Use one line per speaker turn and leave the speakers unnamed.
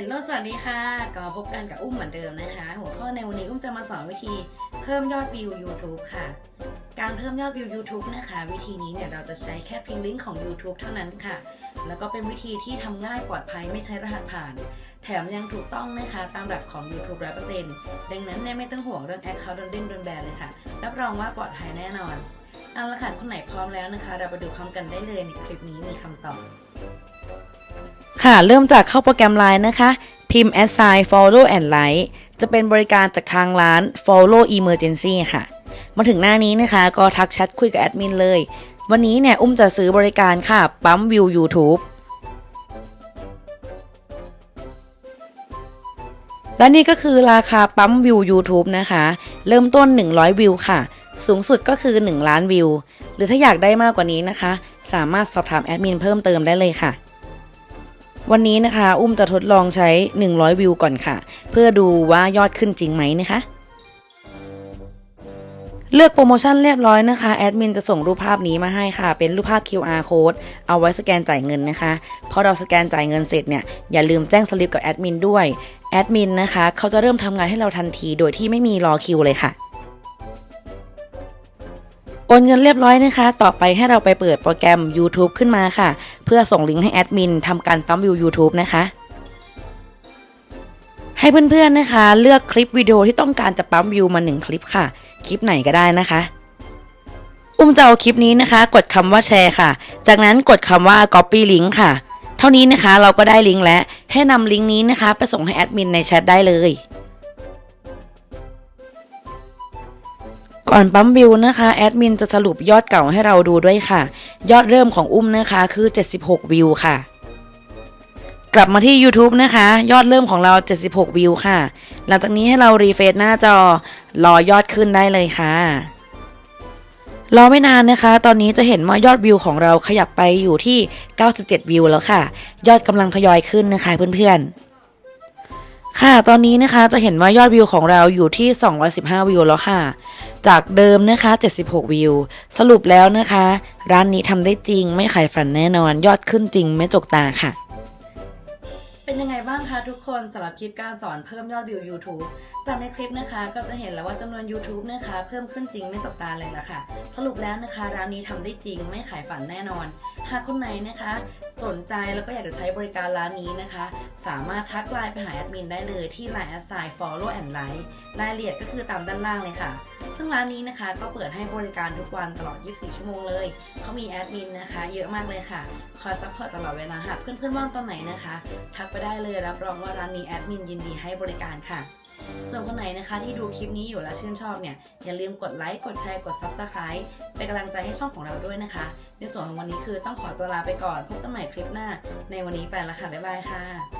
ฮลโลสวัสดีค่ะ ก็พบกันกับอุ้มเหมือนเดิมนะคะ หัวข้อในวันนี้อุ้มจะมาสอนวิธีเพิ่มยอดวิว YouTube ค่ะ การเพิ่มยอดวิว YouTube นะคะ วิธีนี้เนี่ยเราจะใช้แค่เพียงลิงก์ของ YouTube เท่านั้นค่ะ แล้วก็เป็นวิธีที่ทำง่ายปลอดภัยไม่ใช้รหัสผ่าน แถมยังถูกต้องนะคะตามหลักของ YouTube 100%ดังนั้นเนี่ยไม่ต้องห่วงเรื่อง Account โดนดิ้นโดนแบนเลยค่ะ รับรองว่าปลอดภัยแน่นอนเอาละค่ะคนไหนพร้อมแล้วนะคะ เราไปดูพร้อมกันได้เลยในคลิปนี้มีคำตอบ
ค่ะ เริ่มจากเข้าโปรแกรม Line นะคะ พิมพ์ assign follow and like จะเป็นบริการจากทางร้าน follow emergency ค่ะ มาถึงหน้านี้นะคะ ก็ทักแชทคุยกับแอดมินเลย วันนี้เนี่ย อุ้มจะซื้อบริการค่ะ ปั๊มวิว YouTube และนี่ก็คือราคาปั๊มวิว YouTube นะคะ เริ่มต้น 100 วิวค่ะ สูงสุดก็คือ 1 ล้านวิว หรือถ้าอยากได้มากกว่านี้นะคะ สามารถสอบถามแอดมินเพิ่มเติมได้เลยค่ะ วันนี้นะคะ อุ้มจะทดลองใช้ 100 วิวก่อนค่ะ เพื่อดูว่ายอดขึ้นจริงไหมนะคะ เลือกโปรโมชั่นเรียบร้อยนะคะแอดมินจะส่งรูปภาพนี้มาให้ค่ะ เป็นรูปภาพ QR code เอาไว้สแกนจ่ายเงินนะคะพอเราสแกนจ่ายเงินเสร็จเนี่ยอย่าลืมแจ้งสลิปกับแอดมินด้วยแอดมินนะคะเขาจะเริ่มทำงานให้เราทันทีโดยที่ไม่มีรอคิวเลยค่ะ นเงินเรียบร้อยนะคะ ต่อไปให้เราไปเปิดโปรแกรม YouTube ขึ้นมาค่ะ เพื่อส่งลิงก์ให้แอดมินทำการปั๊มวิว YouTube นะคะ ให้เพื่อนๆนะคะ เลือกคลิปวิดีโอที่ต้องการจะปั๊มวิวมา 1 คลิปค่ะ คลิปไหนก็ได้นะคะ อุ้มจะเอาคลิปนี้นะคะ กดคำว่าแชร์ค่ะ จากนั้นกดคำว่า copy link ค่ะ เท่านี้นะคะเราก็ได้ลิงก์แล้ว ให้นำลิงก์นี้นะคะ ไปส่งให้แอดมินในแชทได้เลย ก่อนปั๊มวิวนะคะแอดมินจะสรุปยอดเก่าให้เราดูด้วยค่ะ ยอดเริ่มของอุ้มนะคะคือ 76 วิวค่ะ กลับมาที่ YouTube นะคะ ยอดเริ่มของเรา 76 วิวค่ะ หลังจากนี้ให้เรารีเฟรชหน้าจอรอยอดขึ้นได้เลยค่ะรอไม่นานนะคะ ตอนนี้จะเห็นว่ายอดวิวของเราขยับไปอยู่ที่ 97 วิวแล้วค่ะ ยอดกำลังทยอยขึ้นนะคะเพื่อนๆ ค่ะ ตอนนี้นะคะจะเห็นว่ายอดวิวของเราอยู่ที่ 215 วิวแล้วค่ะ จากเดิมนะคะ 76 วิว สรุปแล้วนะคะ ร้านนี้ทำได้จริงไม่ขายฝันแน่นอน ยอดขึ้นจริงไม่จกตาค่ะ
เป็นยังไงบ้างคะทุกคนสำหรับคลิปการสอนเพิ่มยอดวิว YouTube จากในคลิปนะคะ ก็จะเห็นแล้วว่าจำนวน YouTube นะคะ เพิ่มขึ้นจริงไม่ตกตาเลยละค่ะ สรุปแล้วนะคะ ร้านนี้ทำได้จริงไม่ขายฝันแน่นอน หากคนไหนนะคะ สนใจแล้วก็อยากจะใช้บริการร้านนี้นะคะ สามารถทักไลน์ไปหาแอดมินได้เลยที่ Line a s i g n Follow and Like รายละเอียดก็คือตามด้านล่างเลยค่ะ ซึ่งร้านนี้นะคะก็เปิดให้บริการทุกวันตลอด 24 ชั่วโมงเลย เขามีแอดมินนะคะ เยอะมากเลยค่ะ คอยซัพพอร์ตตลอดเวลาหากเพื่อนๆว่างตอนไหนนะคะ ทักไปได้เลยรับรองว่าร้านนี้แอดมินยินดีให้บริการค่ะ ส่วนคนไหนนะคะที่ดูคลิปนี้อยู่แล้วชื่นชอบเนี่ย อย่าลืมกดไลค์กดแชร์กด Subscribe เป็นกำลังใจให้ช่องของเราด้วยนะคะ ในส่วนของวันนี้คือต้องขอตัวลาไปก่อนพบกันใหม่คลิปหน้า ในวันนี้ไปแล้วค่ะบ๊ายบายค่ะ